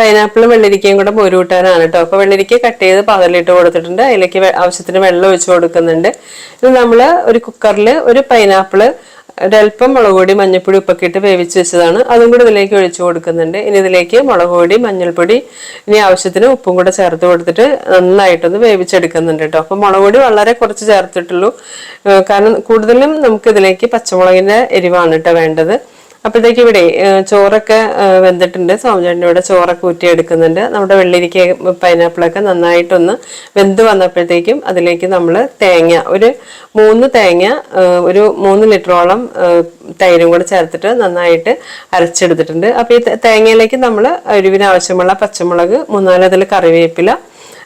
പൈനാപ്പിളും വെള്ളരിക്കയും കൂടെ മോര് കേട്ടോ അപ്പോൾ വെള്ളരിക്ക കട്ട് ചെയ്ത് പകലിട്ട് കൊടുത്തിട്ടുണ്ട്. അതിലേക്ക് ആവശ്യത്തിന് വെള്ളം ഒഴിച്ച് കൊടുക്കുന്നുണ്ട്. ഇത് നമ്മൾ ഒരു കുക്കറിൽ ഒരു പൈനാപ്പിൾ ഒരല്പം മുളക് പൊടി മഞ്ഞൾപ്പൊടി ഉപ്പൊക്കെ ഇട്ട് വേവിച്ച് വെച്ചതാണ്. അതും കൂടി ഇതിലേക്ക് ഒഴിച്ചു കൊടുക്കുന്നുണ്ട്. ഇനി ഇതിലേക്ക് മുളക് പൊടി മഞ്ഞൾപ്പൊടി ഇനി ആവശ്യത്തിന് ഉപ്പും കൂടെ ചേർത്ത് കൊടുത്തിട്ട് നന്നായിട്ടൊന്ന് വേവിച്ചെടുക്കുന്നുണ്ട് കേട്ടോ അപ്പോൾ മുളക് പൊടി വളരെ കുറച്ച് ചേർത്തിട്ടുള്ളൂ. കാരണം കൂടുതലും നമുക്ക് ഇതിലേക്ക് പച്ചമുളകിന്റെ എരിവാണ് കേട്ടോ വേണ്ടത്. അപ്പോഴത്തേക്ക് ഇവിടെ ചോറൊക്കെ വെന്തിട്ടുണ്ട്. സോമചേട്ടന്റെ ഇവിടെ ചോറൊക്കെ ഊറ്റിയെടുക്കുന്നുണ്ട്. നമ്മുടെ വെള്ളിരിക്ക പൈനാപ്പിളൊക്കെ നന്നായിട്ടൊന്ന് വെന്ത് വന്നപ്പോഴത്തേക്കും അതിലേക്ക് നമ്മൾ തേങ്ങ ഒരു മൂന്ന് തേങ്ങ ഒരു മൂന്ന് ലിറ്ററോളം തൈരും കൂടെ ചേർത്തിട്ട് നന്നായിട്ട് അരച്ചെടുത്തിട്ടുണ്ട്. അപ്പോൾ ഈ തേങ്ങയിലേക്ക് നമ്മൾ എരിവിന് ആവശ്യമുള്ള പച്ചമുളക് മൂന്നാലതിൽ കറിവേപ്പില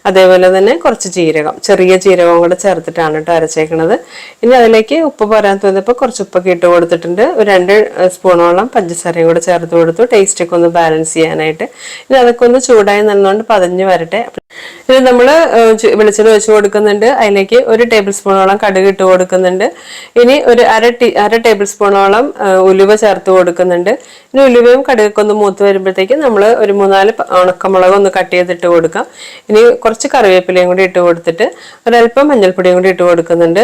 അതേപോലെ തന്നെ കുറച്ച് ജീരകം ചെറിയ ജീരകം കൂടെ ചേർത്തിട്ടാണ് കേട്ടോ അരച്ചേക്കണത്. ഇനി അതിലേക്ക് ഉപ്പ് പറയാൻ തോന്നിയപ്പോൾ കുറച്ച് ഉപ്പൊക്കെ ഇട്ട് കൊടുത്തിട്ടുണ്ട്. ഒരു രണ്ട് സ്പൂണോളം പഞ്ചസാരയും കൂടെ ചേർത്ത് കൊടുത്തു. ടേസ്റ്റൊക്കെ ഒന്ന് ബാലൻസ് ചെയ്യാനായിട്ട്. ഇനി അതൊക്കെ ഒന്ന് ചൂടായി നിന്നുകൊണ്ട് പതഞ്ഞ് വരട്ടെ. ഇനി നമ്മൾ വെളിച്ചെണ്ണ വെച്ച് കൊടുക്കുന്നുണ്ട്. അതിലേക്ക് ഒരു ടേബിൾ സ്പൂണോളം കടുക് ഇട്ട് കൊടുക്കുന്നുണ്ട്. ഇനി ഒരു അര ടീ അര ടേബിൾ സ്പൂണോളം ഉലുവ ചേർത്ത് കൊടുക്കുന്നുണ്ട്. ഇനി ഉലുവയും കടുകൊക്കെ ഒന്ന് മൂത്ത് വരുമ്പോഴത്തേക്ക് നമ്മൾ ഒരു മൂന്നാൽ ഉണക്കമുളക് ഒന്ന് കട്ട് ചെയ്തിട്ട് കൊടുക്കാം. ഇനി കറിവേപ്പിലയും കൂടി ഇട്ട് കൊടുത്തിട്ട് ഒരല്പം മഞ്ഞൾപ്പൊടിയും കൂടി ഇട്ട് കൊടുക്കുന്നുണ്ട്.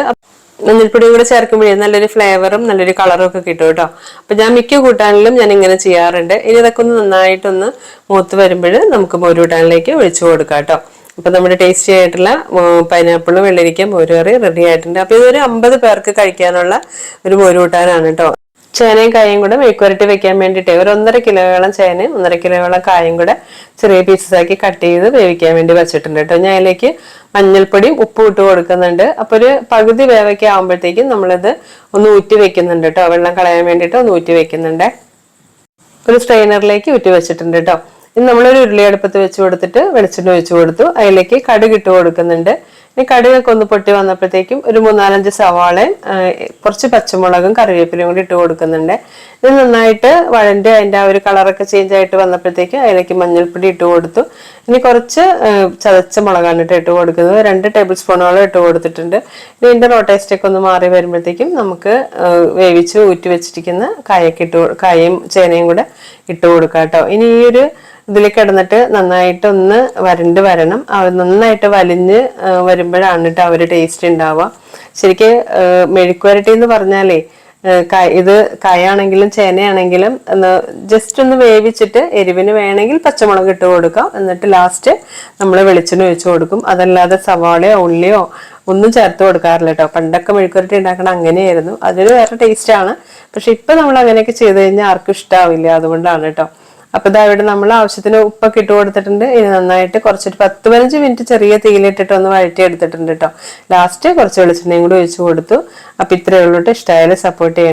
മഞ്ഞൾപ്പൊടിയും കൂടെ ചേർക്കുമ്പോഴേ നല്ലൊരു ഫ്ലേവറും നല്ലൊരു കളറും ഒക്കെ കിട്ടും കേട്ടോ. അപ്പൊ ഞാൻ മിക്ക കൂട്ടാനിലും ഞാൻ ഇങ്ങനെ ചെയ്യാറുണ്ട്. ഇനി ഇതൊക്കെ ഒന്ന് നന്നായിട്ടൊന്ന് മൂത്ത് വരുമ്പോൾ നമുക്ക് മോര് കൂട്ടാനിലേക്ക് ഒഴിച്ചു കൊടുക്കാം കേട്ടോ. അപ്പൊ നമ്മുടെ ടേസ്റ്റി ആയിട്ടുള്ള പൈനാപ്പിളും വെള്ളരിക്ക മോരുകറി റെഡി ആയിട്ടുണ്ട്. അപ്പൊ ഇതൊരു അമ്പത് പേർക്ക് കഴിക്കാനുള്ള ഒരു മോര് കൂട്ടാനാണ് കേട്ടോ. ചേനയും കായും കൂടെ മെഴുക്കുരട്ടി വെക്കാൻ വേണ്ടിയിട്ട് ഒരു ഒന്നര കിലോയോളം ചേനയും ഒന്നര കിലോയോളം കായും കൂടെ ചെറിയ പീസസ് ആക്കി കട്ട് ചെയ്ത് വേവിക്കാൻ വേണ്ടി വെച്ചിട്ടുണ്ട് കേട്ടോ. ഞാൻ അതിലേക്ക് മഞ്ഞൾപ്പൊടിയും ഉപ്പും ഇട്ട് കൊടുക്കുന്നുണ്ട്. അപ്പോൾ ഒരു പകുതി വേവൊക്കെ ആകുമ്പോഴത്തേക്കും നമ്മളിത് ഒന്ന് ഊറ്റി വെക്കുന്നുണ്ട് കേട്ടോ. വെള്ളം കളയാൻ വേണ്ടിയിട്ട് ഒന്ന് ഊറ്റി വെക്കുന്നുണ്ട്. ഒരു സ്ട്രെയിനറിലേക്ക് ഊറ്റി വെച്ചിട്ടുണ്ട് കേട്ടോ. ഇനി നമ്മളൊരു ഉരുളിയടുപ്പത്ത് വെച്ച് കൊടുത്തിട്ട് വെളിച്ചെണ്ണ ഒഴിച്ചു കൊടുത്തു. അതിലേക്ക് കടുക് ഇട്ട് കൊടുക്കുന്നുണ്ട്. ഇനി കടുകൊക്കെ ഒന്ന് പൊട്ടി വന്നപ്പോഴത്തേക്കും ഒരു മൂന്നാലഞ്ച് സവാളയും കുറച്ച് പച്ചമുളകും കറിവേപ്പിലയും കൂടി ഇട്ട് കൊടുക്കുന്നുണ്ട്. ഇത് നന്നായിട്ട് വഴണ്ട് അതിന്റെ ആ ഒരു കളറൊക്കെ ചേഞ്ച് ആയിട്ട് വന്നപ്പോഴത്തേക്ക് അതിലേക്ക് മഞ്ഞൾപ്പൊടി ഇട്ട് കൊടുത്തു. ഇനി കുറച്ച് ചതച്ച മുളകാണ് ഇട്ട് ഇട്ട് കൊടുക്കുന്നത്. രണ്ട് ടേബിൾ സ്പൂണോളം ഇട്ട് കൊടുത്തിട്ടുണ്ട്. ഇനി ഇതിന്റെ റോ ടേസ്റ്റ് ഒന്ന് മാറി വരുമ്പോഴത്തേക്കും നമുക്ക് വേവിച്ച് ഊറ്റി വെച്ചിരിക്കുന്ന കായൊക്കെ ഇട്ട് കായയും ചേനയും കൂടെ ഇട്ട് കൊടുക്കാം കേട്ടോ. ഇനി ഈ ഒരു ഇതിൽ കിടന്നിട്ട് നന്നായിട്ട് ഒന്ന് വരണ്ട് വരണം. നന്നായിട്ട് വലിഞ്ഞ് വരുമ്പോഴാണ് കേട്ടോ അവർ ടേസ്റ്റ് ഉണ്ടാവുക ശരിക്ക് മെഴുക്കുവരട്ടി എന്ന് പറഞ്ഞാലേ ഇത് കായാണെങ്കിലും ചേനയാണെങ്കിലും ജസ്റ്റ് ഒന്ന് വേവിച്ചിട്ട് എരിവിന് വേണമെങ്കിൽ പച്ചമുളക് ഇട്ട് കൊടുക്കാം. എന്നിട്ട് ലാസ്റ്റ് നമ്മൾ വെളിച്ചെണ്ണ ഒഴിച്ച് കൊടുക്കും. അതല്ലാതെ സവാളയോ ഉള്ളിയോ ഒന്നും ചേർത്ത് കൊടുക്കാറില്ല കേട്ടോ പണ്ടൊക്കെ മെഴുക്കുരട്ടി ഉണ്ടാക്കണം അങ്ങനെയായിരുന്നു. അതൊരു വേറെ ടേസ്റ്റാണ് പക്ഷെ ഇപ്പൊ നമ്മൾ അങ്ങനെയൊക്കെ ചെയ്ത് കഴിഞ്ഞാൽ ആർക്കും ഇഷ്ടാവില്ല. അതുകൊണ്ടാണ് കേട്ടോ അപ്പൊ ഇതാ ഇവിടെ നമ്മൾ ആവശ്യത്തിന് ഉപ്പൊക്കെ ഇട്ട് കൊടുത്തിട്ടുണ്ട്. ഇനി നന്നായിട്ട് കുറച്ചൊരു പത്ത് പതിനഞ്ച് മിനിറ്റ് ചെറിയ തീയിലിട്ടിട്ട് ഒന്ന് വഴറ്റി എടുത്തിട്ടുണ്ട് കേട്ടോ ലാസ്റ്റ് കുറച്ച് വെളിച്ചെണ്ണയും കൂടി ഒഴിച്ചു കൊടുത്തു. അപ്പൊ ഇത്രയേ ഉള്ളൂ ഇഷ്ടമായാലും സപ്പോർട്ട് ചെയ്യാം.